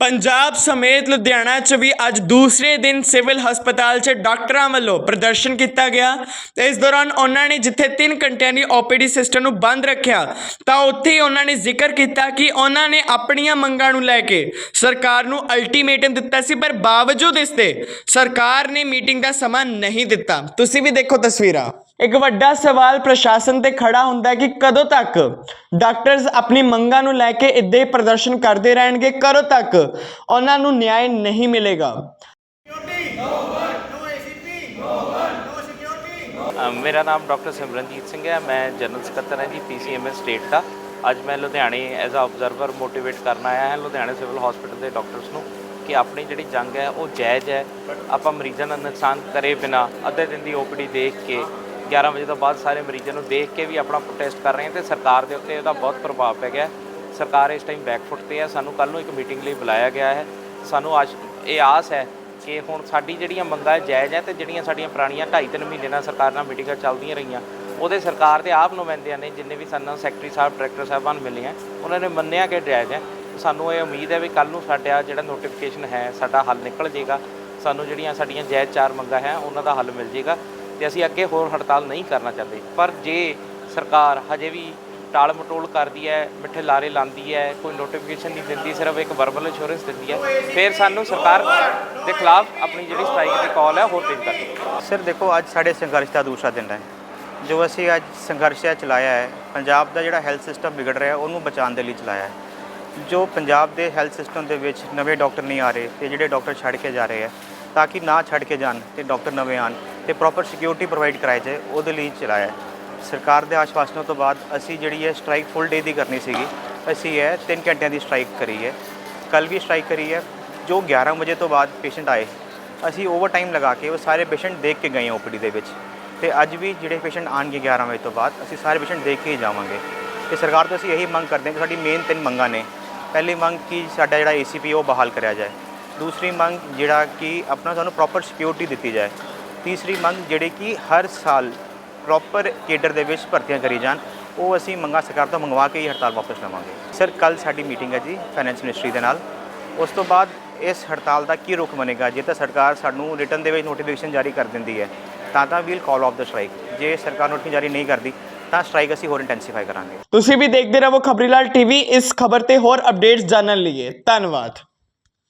ਪੰਜਾਬ ਸਮੇਤ ਲੁਧਿਆਣਾ 'ਚ ਵੀ ਅੱਜ ਦੂਸਰੇ ਦਿਨ ਸਿਵਲ ਹਸਪਤਾਲ 'ਚ ਡਾਕਟਰਾਂ ਵੱਲੋਂ ਪ੍ਰਦਰਸ਼ਨ ਕੀਤਾ ਗਿਆ। ਤੇ ਇਸ ਦੌਰਾਨ ਉਹਨਾਂ ਨੇ ਜਿੱਥੇ 3 ਘੰਟਿਆਂ ਦੀ ਓਪੀਡੀ ਸਿਸਟਮ ਨੂੰ ਬੰਦ ਰੱਖਿਆ, ਤਾਂ ਉੱਥੇ ਹੀ ਉਹਨਾਂ ਨੇ ਜ਼ਿਕਰ ਕੀਤਾ ਕਿ ਉਹਨਾਂ ਨੇ ਆਪਣੀਆਂ ਮੰਗਾਂ ਨੂੰ ਲੈ ਕੇ ਸਰਕਾਰ ਨੂੰ ਅਲਟੀਮੇਟਮ ਦਿੱਤਾ ਸੀ, ਪਰ ਬਾਵਜੂਦ ਇਸ ਦੇ ਸਰਕਾਰ ਨੇ ਮੀਟਿੰਗ ਦਾ ਸਮਾਂ ਨਹੀਂ ਦਿੱਤਾ। ਤੁਸੀਂ ਵੀ ਦੇਖੋ ਤਸਵੀਰਾਂ। ਇੱਕ ਵੱਡਾ ਸਵਾਲ ਪ੍ਰਸ਼ਾਸਨ ਤੇ ਖੜਾ ਹੁੰਦਾ ਹੈ ਕਿ ਕਦੋਂ ਤੱਕ ਡਾਕਟਰਸ ਆਪਣੀ ਮੰਗਾਂ ਨੂੰ ਲੈ ਕੇ ਇੱਦਾਂ ਹੀ ਪ੍ਰਦਰਸ਼ਨ ਕਰਦੇ ਰਹਿਣਗੇ? ਕਦੋਂ ਤੱਕ ਉਹਨਾਂ ਨੂੰ ਨਿਆਂ ਨਹੀਂ ਮਿਲੇਗਾ? ਮੇਰਾ ਨਾਮ ਡਾਕਟਰ ਸਿਮਰਨਜੀਤ ਸਿੰਘ ਹੈ। ਮੈਂ ਜਨਰਲ ਸਕੱਤਰ ਹਾਂ ਜੀ, ਪੀਸੀਐਮਐਸ ਸਟੇਟ ਦਾ। ਅੱਜ ਮੈਂ ਲੁਧਿਆਣੇ ਐਜ਼ ਅ ਆਬਜ਼ਰਵਰ ਮੋਟੀਵੇਟ ਕਰਨ ਆਇਆ ਹਾਂ, ਲੁਧਿਆਣੇ ਸਿਵਲ ਹਸਪੀਟਲ ਦੇ ਡਾਕਟਰਸ ਨੂੰ ਕਿ ਆਪਣੀ ਜਿਹੜੀ ਜੰਗ ਹੈ ਉਹ ਜਾਇਜ਼ ਹੈ। ਆਪਾਂ ਮਰੀਜ਼ਾਂ ਦਾ ਨੁਕਸਾਨ ਕਰੇ ਬਿਨਾ, ਅੱਧੇ ਦਿਨ ਦੀ ਓਪੀਡੀ ਦੇਖ ਕੇ 11 ਵਜੇ ਤੋਂ ਬਾਅਦ ਸਾਰੇ ਮਰੀਜ਼ਾਂ ਨੂੰ ਦੇਖ ਕੇ ਵੀ ਆਪਣਾ ਪ੍ਰੋਟੈਸਟ ਕਰ ਰਹੇ ਹਾਂ ਤੇ ਸਰਕਾਰ ਦੇ ਉੱਤੇ ਇਹਦਾ ਬਹੁਤ ਪ੍ਰਭਾਵ ਪੈ ਗਿਆ ਸਰਕਾਰ ਇਸ ਟਾਈਮ ਬੈਕਫੁੱਟ ਤੇ ਹੈ। ਸਾਨੂੰ ਕੱਲ ਨੂੰ ਇੱਕ ਮੀਟਿੰਗ ਲਈ ਬੁਲਾਇਆ ਗਿਆ ਹੈ। ਸਾਨੂੰ ਆਸ਼ ਇਹ ਆਸ ਹੈ ਕਿ ਹੁਣ ਸਾਡੀ ਜਿਹੜੀਆਂ ਮੰਗਾਂ ਜਾਇਜ਼ ਹੈ ਤੇ ਜਿਹੜੀਆਂ ਸਾਡੀਆਂ ਪੁਰਾਣੀਆਂ 2.5 ਮਹੀਨੇ ਨਾਲ ਸਰਕਾਰ ਨਾਲ ਮੀਟਿੰਗਾਂ ਚੱਲਦੀਆਂ ਰਹੀਆਂ, ਉਹਦੇ ਸਰਕਾਰ ਦੇ ਆਪ ਨੁਮਾਇੰਦਿਆਂ ਨੇ ਜਿੰਨੇ ਵੀ ਸਾਨੂੰ ਸੈਕਟਰੀ ਸਾਹਿਬ ਡਾਇਰੈਕਟਰ ਸਾਹਿਬਾਨ ਮਿਲੇ ਹੈ, ਉਹਨਾਂ ਨੇ ਮੰਨਿਆ ਕਿ ਜਾਇਜ਼ ਹੈ। ਸਾਨੂੰ ਇਹ ਉਮੀਦ ਹੈ ਵੀ ਕੱਲ ਨੂੰ ਸਾਡਾ ਜਿਹੜਾ ਨੋਟੀਫਿਕੇਸ਼ਨ ਹੈ, ਸਾਡਾ ਹੱਲ ਨਿਕਲ ਜੇਗਾ ਸਾਨੂੰ ਜਿਹੜੀਆਂ ਸਾਡੀਆਂ ਜਾਇਜ਼ ਚਾਰ ਮੰਗਾਂ ਹੈ, ਉਹਨਾਂ ਦਾ ਹੱਲ ਮਿਲ ਜਾਏਗਾ। ਤੇ ਅਸੀਂ ਅੱਗੇ ਹੋਰ ਹੜਤਾਲ ਨਹੀਂ ਕਰਨਾ ਚਾਹੁੰਦੇ। ਪਰ ਜੇ ਸਰਕਾਰ ਹਜੇ ਵੀ ਟਾਲ ਮਟੋਲ ਕਰਦੀ ਹੈ, ਮਿੱਠੇ ਲਾਰੇ ਲਾਉਂਦੀ ਹੈ, ਕੋਈ ਨੋਟੀਫਿਕੇਸ਼ਨ ਨਹੀਂ ਦਿੰਦੀ, ਸਿਰਫ ਇੱਕ ਵਰਬਲ ਇੰਸ਼ੋਰੈਂਸ ਦਿੰਦੀ ਹੈ, ਫਿਰ ਸਾਨੂੰ ਸਰਕਾਰ ਦੇ ਖਿਲਾਫ ਆਪਣੀ ਜਿਹੜੀ ਸਟ੍ਰਾਈਕ ਦੀ ਕਾਲ ਹੈ, ਹੋਰ ਤੇਜ਼ ਕਰਨੀ ਹੈ ਸਰ, ਦੇਖੋ, ਅੱਜ ਸਾਡੇ ਸੰਘਰਸ਼ ਦਾ ਦੂਸਰਾ ਦਿਨ ਹੈ। ਜੋ ਅਸੀਂ ਅੱਜ ਸੰਘਰਸ਼ ਇਹ ਚਲਾਇਆ ਹੈ, ਪੰਜਾਬ ਦਾ ਜਿਹੜਾ ਹੈਲਥ ਸਿਸਟਮ ਵਿਗੜ ਰਿਹਾ, ਉਹਨੂੰ ਬਚਾਉਣ ਦੇ ਲਈ ਚਲਾਇਆ ਹੈ। ਜੋ ਪੰਜਾਬ ਦੇ ਹੈਲਥ ਸਿਸਟਮ ਦੇ ਵਿੱਚ ਨਵੇਂ ਡਾਕਟਰ ਨਹੀਂ ਆ ਰਹੇ, ਤੇ ਜਿਹੜੇ ਡਾਕਟਰ ਛੱਡ ਕੇ ਜਾ ਰਹੇ ਹੈ, ਤਾਂ ਕਿ ਨਾ ਛੱਡ ਕੇ ਜਾਣ ਤੇ ਡਾਕਟਰ ਨਵੇਂ ਆਣ ਤੇ ਪ੍ਰੋਪਰ ਸਿਕਿਉਰਿਟੀ ਪ੍ਰੋਵਾਈਡ ਕਰਾਈ ਜਾਏ, ਉਹਦੇ ਲਈ ਚਲਾਇਆ ਸਰਕਾਰ ਦੇ ਆਸ਼ਵਾਸਨਾਂ ਤੋਂ ਬਾਅਦ ਅਸੀਂ ਜਿਹੜੀ ਹੈ ਸਟ੍ਰਾਈਕ ਫੁੱਲ ਡੇ ਦੀ ਕਰਨੀ ਸੀਗੀ। ਅਸੀਂ ਇਹ 3 ਘੰਟਿਆਂ ਦੀ ਸਟ੍ਰਾਈਕ ਕਰੀ ਹੈ। ਕੱਲ ਵੀ ਸਟ੍ਰਾਈਕ ਕਰੀ ਹੈ। ਜੋ 11 ਵਜੇ ਤੋਂ ਬਾਅਦ ਪੇਸ਼ੈਂਟ ਆਏ। ਅਸੀਂ ਓਵਰ ਟਾਈਮ ਲਗਾ ਕੇ ਉਹ ਸਾਰੇ ਪੇਸ਼ੈਂਟ ਦੇਖ ਕੇ ਗਏ ਓਪੀਡੀ ਦੇ ਵਿੱਚ। ਤੇ ਅੱਜ ਵੀ ਜਿਹੜੇ ਪੇਸ਼ੈਂਟ ਆਣਗੇ 11 ਵਜੇ ਤੋਂ ਬਾਅਦ, ਅਸੀਂ ਸਾਰੇ ਪੇਸ਼ੈਂਟ ਦੇਖ ਕੇ ਹੀ ਜਾਵਾਂਗੇ। ਤੇ ਸਰਕਾਰ ਤੋਂ ਅਸੀਂ ਇਹੀ ਮੰਗ ਕਰਦੇ ਹਾਂ ਕਿ ਸਾਡੀ ਮੇਨ ਤਿੰਨ ਮੰਗਾਂ ਨੇ। ਪਹਿਲੀ ਮੰਗ ਕਿ ਸਾਡਾ ਜਿਹੜਾ ਏਸੀਪੀ ਉਹ ਬਹਾਲ ਕਰਿਆ ਜਾਏ। ਦੂਸਰੀ ਮੰਗ ਜਿਹੜਾ ਕਿ ਆਪਣਾ ਸਾਨੂੰ ਪ੍ਰੋਪਰ ਸਿਕਿਉਰਿਟੀ ਦਿੱਤੀ ਜਾਏ। ਤੀਸਰੀ ਮੰਗ ਜਿਹੜੀ ਕਿ ਹਰ ਸਾਲ ਪ੍ਰੋਪਰ ਕੇਡਰ ਦੇ ਵਿੱਚ ਭਰਤੀਆਂ ਕਰੀ ਜਾਣ, ਉਹ ਅਸੀਂ ਮੰਗਾਂ ਸਰਕਾਰ ਤੋਂ ਮੰਗਵਾ ਕੇ ਹੀ ਹੜਤਾਲ ਵਾਪਸ ਲਵਾਂਗੇ। ਸਰ ਕੱਲ ਸਾਡੀ ਮੀਟਿੰਗ ਹੈ ਜੀ ਫਾਈਨੈਂਸ ਮਿਨਿਸਟਰੀ ਦੇ ਨਾਲ। ਉਸ ਤੋਂ ਬਾਅਦ ਇਸ ਹੜਤਾਲ ਦਾ ਕੀ ਰੁਖ ਬਣੇਗਾ? ਜੇ ਤਾਂ ਸਰਕਾਰ ਸਾਨੂੰ ਰਿਟਰਨ ਦੇ ਵਿੱਚ ਨੋਟੀਫਿਕੇਸ਼ਨ ਜਾਰੀ ਕਰ ਦਿੰਦੀ ਹੈ, ਤਾਂ ਤਾਂ will call off the strike ਜੇ ਸਰਕਾਰ ਨੋਟੀਫਿਕੇਸ਼ਨ ਜਾਰੀ ਨਹੀਂ ਕਰਦੀ, ਤਾਂ ਸਟ੍ਰਾਈਕ ਅਸੀਂ ਹੋਰ ਇੰਟੈਂਸੀਫਾਈ ਕਰਾਂਗੇ। ਤੁਸੀਂ ਵੀ ਦੇਖਦੇ ਰਹੋ ਖਬਰੀਲਾਲ ਟੀਵੀ, ਇਸ ਖਬਰ ਤੇ ਹੋਰ ਅਪਡੇਟਸ ਜਾਣਨ ਲਈ। ਧੰਨਵਾਦ।